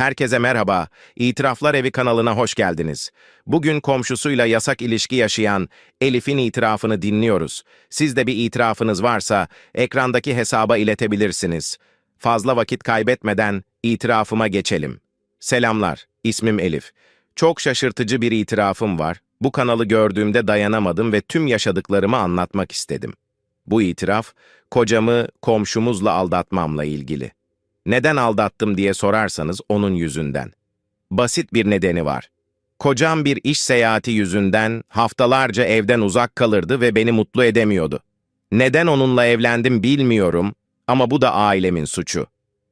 Herkese merhaba. İtiraflar Evi kanalına hoş geldiniz. Bugün komşusuyla yasak ilişki yaşayan Elif'in itirafını dinliyoruz. Siz de bir itirafınız varsa ekrandaki hesaba iletebilirsiniz. Fazla vakit kaybetmeden itirafıma geçelim. Selamlar, ismim Elif. Çok şaşırtıcı bir itirafım var. Bu kanalı gördüğümde dayanamadım ve tüm yaşadıklarımı anlatmak istedim. Bu itiraf, kocamı komşumuzla aldatmamla ilgili. Neden aldattım diye sorarsanız onun yüzünden. Basit bir nedeni var. Kocam bir iş seyahati yüzünden haftalarca evden uzak kalırdı ve beni mutlu edemiyordu. Neden onunla evlendim bilmiyorum ama bu da ailemin suçu.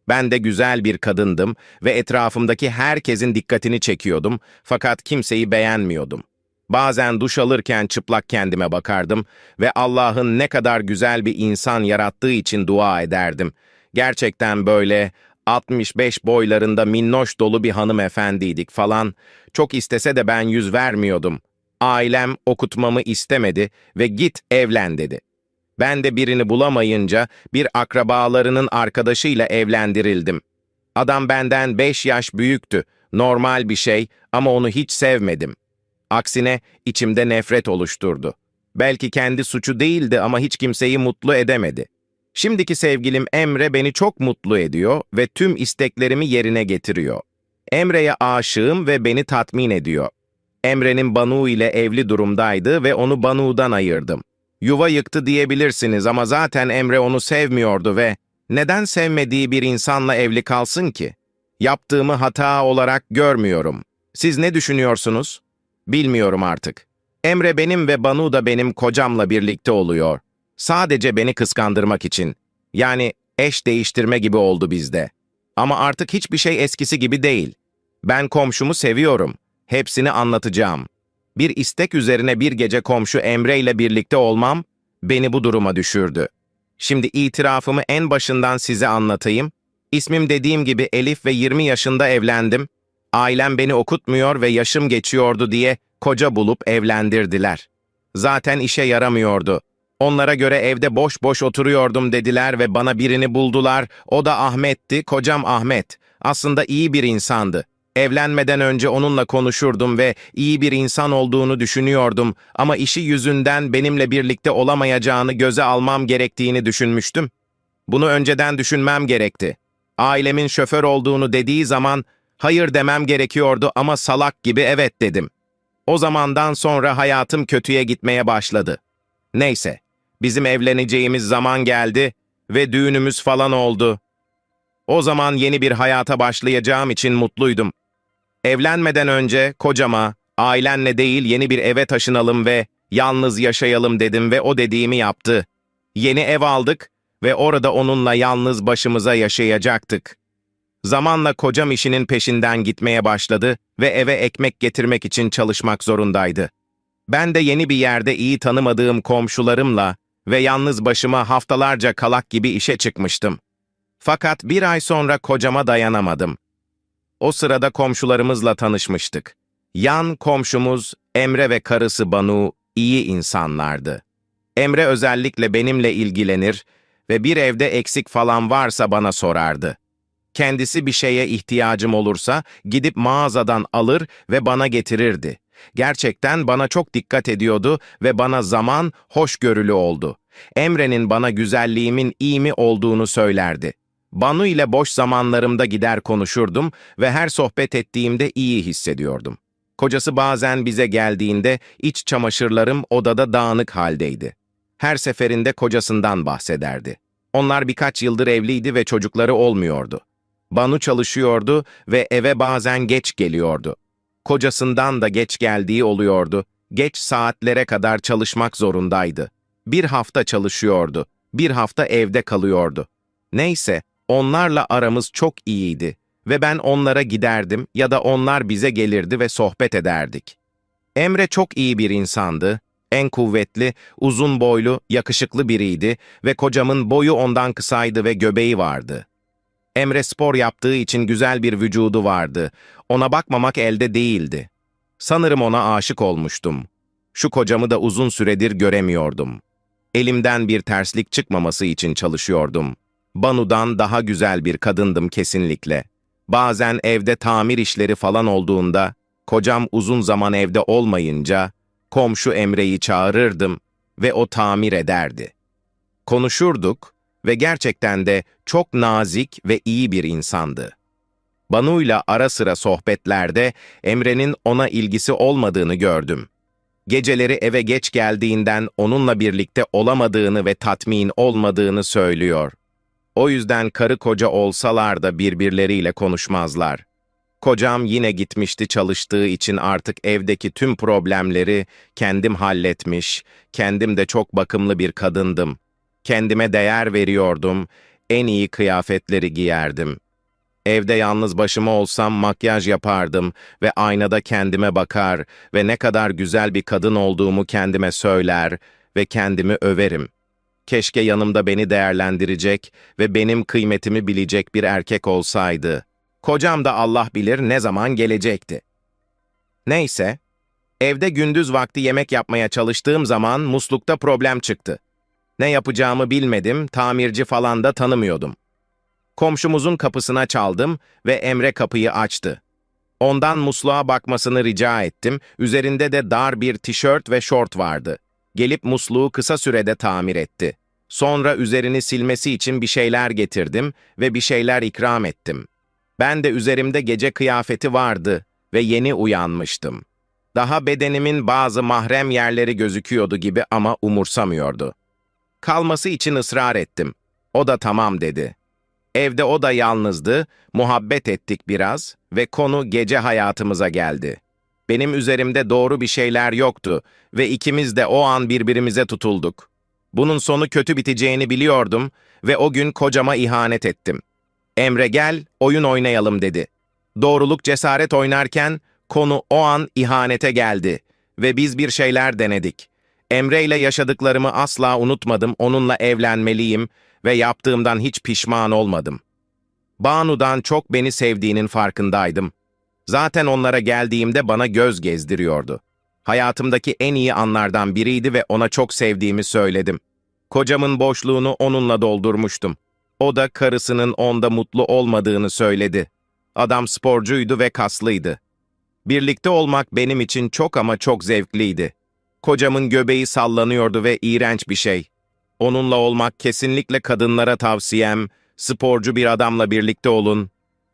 Ben de güzel bir kadındım ve etrafımdaki herkesin dikkatini çekiyordum fakat kimseyi beğenmiyordum. Bazen duş alırken çıplak kendime bakardım ve Allah'ın ne kadar güzel bir insan yarattığı için dua ederdim. Gerçekten böyle 65 boylarında minnoş dolu bir hanımefendiydik falan. Çok istese de ben yüz vermiyordum. Ailem okutmamı istemedi ve git evlen dedi. Ben de birini bulamayınca bir akrabalarının arkadaşıyla evlendirildim. Adam benden 5 yaş büyüktü. Normal bir şey ama onu hiç sevmedim. Aksine içimde nefret oluşturdu. Belki kendi suçu değildi ama hiç kimseyi mutlu edemedi. Şimdiki sevgilim Emre beni çok mutlu ediyor ve tüm isteklerimi yerine getiriyor. Emre'ye aşığım ve beni tatmin ediyor. Emre'nin Banu ile evli durumdaydı ve onu Banu'dan ayırdım. Yuva yıktı diyebilirsiniz ama zaten Emre onu sevmiyordu ve neden sevmediği bir insanla evli kalsın ki? Yaptığımı hata olarak görmüyorum. Siz ne düşünüyorsunuz? Bilmiyorum artık. Emre benim ve Banu da benim kocamla birlikte oluyor. Sadece beni kıskandırmak için. Yani eş değiştirme gibi oldu bizde. Ama artık hiçbir şey eskisi gibi değil. Ben komşumu seviyorum. Hepsini anlatacağım. Bir istek üzerine bir gece komşu Emre ile birlikte olmam beni bu duruma düşürdü. Şimdi itirafımı en başından size anlatayım. İsmim dediğim gibi Elif ve 20 yaşında evlendim. Ailem beni okutmuyor ve yaşım geçiyordu diye koca bulup evlendirdiler. Zaten işe yaramıyordu. Onlara göre evde boş boş oturuyordum dediler ve bana birini buldular. O da Ahmet'ti, kocam Ahmet. Aslında iyi bir insandı. Evlenmeden önce onunla konuşurdum ve iyi bir insan olduğunu düşünüyordum ama işi yüzünden benimle birlikte olamayacağını göze almam gerektiğini düşünmüştüm. Bunu önceden düşünmem gerekti. Ailemin şoför olduğunu dediği zaman hayır demem gerekiyordu ama salak gibi evet dedim. O zamandan sonra hayatım kötüye gitmeye başladı. Neyse, bizim evleneceğimiz zaman geldi ve düğünümüz falan oldu. O zaman yeni bir hayata başlayacağım için mutluydum. Evlenmeden önce kocama, ailenle değil yeni bir eve taşınalım ve yalnız yaşayalım dedim ve o dediğimi yaptı. Yeni ev aldık ve orada onunla yalnız başımıza yaşayacaktık. Zamanla kocam işinin peşinden gitmeye başladı ve eve ekmek getirmek için çalışmak zorundaydı. Ben de yeni bir yerde iyi tanımadığım komşularımla ve yalnız başıma haftalarca kalak gibi işe çıkmıştım. Fakat bir ay sonra kocama dayanamadım. O sırada komşularımızla tanışmıştık. Yan komşumuz Emre ve karısı Banu iyi insanlardı. Emre özellikle benimle ilgilenir ve bir evde eksik falan varsa bana sorardı. Kendisi bir şeye ihtiyacım olursa gidip mağazadan alır ve bana getirirdi. Gerçekten bana çok dikkat ediyordu ve bana zaman hoşgörülü oldu. Emre'nin bana güzelliğimin iyi mi olduğunu söylerdi. Banu ile boş zamanlarımda gider konuşurdum ve her sohbet ettiğimde iyi hissediyordum. Kocası bazen bize geldiğinde iç çamaşırlarım odada dağınık haldeydi. Her seferinde kocasından bahsederdi. Onlar birkaç yıldır evliydi ve çocukları olmuyordu. Banu çalışıyordu ve eve bazen geç geliyordu. Kocasından da geç geldiği oluyordu. Geç saatlere kadar çalışmak zorundaydı. Bir hafta çalışıyordu, bir hafta evde kalıyordu. Neyse, onlarla aramız çok iyiydi ve ben onlara giderdim ya da onlar bize gelirdi ve sohbet ederdik. Emre çok iyi bir insandı, en kuvvetli, uzun boylu, yakışıklı biriydi ve kocamın boyu ondan kısaydı ve göbeği vardı. Emre spor yaptığı için güzel bir vücudu vardı. Ona bakmamak elde değildi. Sanırım ona aşık olmuştum. Şu kocamı da uzun süredir göremiyordum. Elimden bir terslik çıkmaması için çalışıyordum. Banu'dan daha güzel bir kadındım kesinlikle. Bazen evde tamir işleri falan olduğunda, kocam uzun zaman evde olmayınca, komşu Emre'yi çağırırdım ve o tamir ederdi. Konuşurduk ve gerçekten de çok nazik ve iyi bir insandı. Banu'yla ara sıra sohbetlerde Emre'nin ona ilgisi olmadığını gördüm. Geceleri eve geç geldiğinden onunla birlikte olamadığını ve tatmin olmadığını söylüyor. O yüzden karı koca olsalar da birbirleriyle konuşmazlar. Kocam yine gitmişti çalıştığı için artık evdeki tüm problemleri kendim halletmiş, kendim de çok bakımlı bir kadındım. Kendime değer veriyordum, en iyi kıyafetleri giyerdim. Evde yalnız başıma olsam makyaj yapardım ve aynada kendime bakar ve ne kadar güzel bir kadın olduğumu kendime söyler ve kendimi överim. Keşke yanımda beni değerlendirecek ve benim kıymetimi bilecek bir erkek olsaydı. Kocam da Allah bilir ne zaman gelecekti. Neyse, evde gündüz vakti yemek yapmaya çalıştığım zaman muslukta problem çıktı. Ne yapacağımı bilmedim, tamirci falan da tanımıyordum. Komşumuzun kapısına çaldım ve Emre kapıyı açtı. Ondan musluğa bakmasını rica ettim, üzerinde de dar bir tişört ve şort vardı. Gelip musluğu kısa sürede tamir etti. Sonra üzerini silmesi için bir şeyler getirdim ve bir şeyler ikram ettim. Ben de üzerimde gece kıyafeti vardı ve yeni uyanmıştım. Daha bedenimin bazı mahrem yerleri gözüküyordu gibi ama umursamıyordu. Kalması için ısrar ettim. O da tamam dedi. Evde o da yalnızdı, muhabbet ettik biraz ve konu gece hayatımıza geldi. Benim üzerimde doğru bir şeyler yoktu ve ikimiz de o an birbirimize tutulduk. Bunun sonu kötü biteceğini biliyordum ve o gün kocama ihanet ettim. Emre gel, oyun oynayalım dedi. Doğruluk cesaret oynarken konu o an ihanete geldi ve biz bir şeyler denedik. Emre ile yaşadıklarımı asla unutmadım, onunla evlenmeliyim ve yaptığımdan hiç pişman olmadım. Banu'dan çok beni sevdiğinin farkındaydım. Zaten onlara geldiğimde bana göz gezdiriyordu. Hayatımdaki en iyi anlardan biriydi ve ona çok sevdiğimi söyledim. Kocamın boşluğunu onunla doldurmuştum. O da karısının onda mutlu olmadığını söyledi. Adam sporcuydu ve kaslıydı. Birlikte olmak benim için çok ama çok zevkliydi. Kocamın göbeği sallanıyordu ve iğrenç bir şey. Onunla olmak kesinlikle kadınlara tavsiyem, sporcu bir adamla birlikte olun.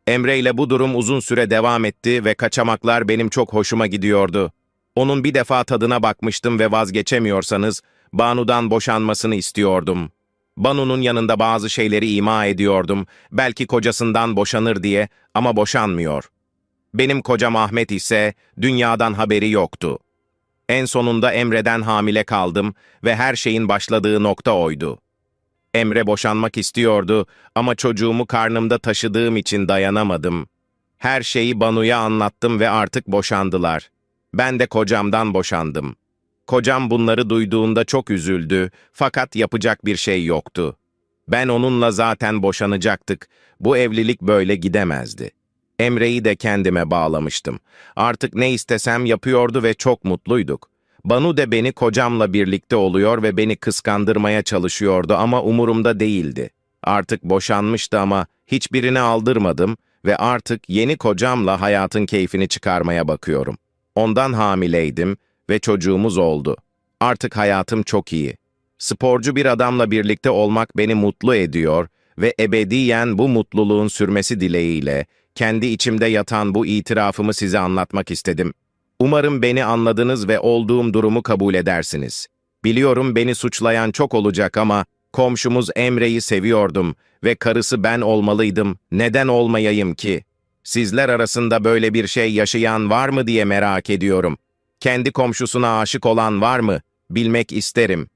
Emre ile bu durum uzun süre devam etti ve kaçamaklar benim çok hoşuma gidiyordu. Onun bir defa tadına bakmıştım ve vazgeçemiyorsanız, Banu'dan boşanmasını istiyordum. Banu'nun yanında bazı şeyleri ima ediyordum, belki kocasından boşanır diye ama boşanmıyor. Benim kocam Ahmet ise dünyadan haberi yoktu. En sonunda Emre'den hamile kaldım ve her şeyin başladığı nokta oydu. Emre boşanmak istiyordu ama çocuğumu karnımda taşıdığım için dayanamadım. Her şeyi Banu'ya anlattım ve artık boşandılar. Ben de kocamdan boşandım. Kocam bunları duyduğunda çok üzüldü fakat yapacak bir şey yoktu. Ben onunla zaten boşanacaktık. Bu evlilik böyle gidemezdi. Emre'yi de kendime bağlamıştım. Artık ne istesem yapıyordu ve çok mutluyduk. Banu de beni kocamla birlikte oluyor ve beni kıskandırmaya çalışıyordu ama umurumda değildi. Artık boşanmıştı ama hiçbirini aldırmadım ve artık yeni kocamla hayatın keyfini çıkarmaya bakıyorum. Ondan hamileydim ve çocuğumuz oldu. Artık hayatım çok iyi. Sporcu bir adamla birlikte olmak beni mutlu ediyor ve ebediyen bu mutluluğun sürmesi dileğiyle kendi içimde yatan bu itirafımı size anlatmak istedim. Umarım beni anladınız ve olduğum durumu kabul edersiniz. Biliyorum beni suçlayan çok olacak ama komşumuz Emre'yi seviyordum ve karısı ben olmalıydım. Neden olmayayım ki? Sizler arasında böyle bir şey yaşayan var mı diye merak ediyorum. Kendi komşusuna aşık olan var mı? Bilmek isterim.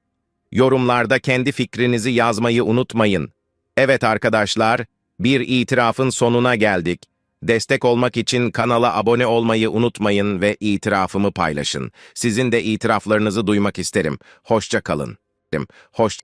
Yorumlarda kendi fikrinizi yazmayı unutmayın. Evet arkadaşlar, bir itirafın sonuna geldik. Destek olmak için kanala abone olmayı unutmayın ve itirafımı paylaşın. Sizin de itiraflarınızı duymak isterim. Hoşça kalın. Hoş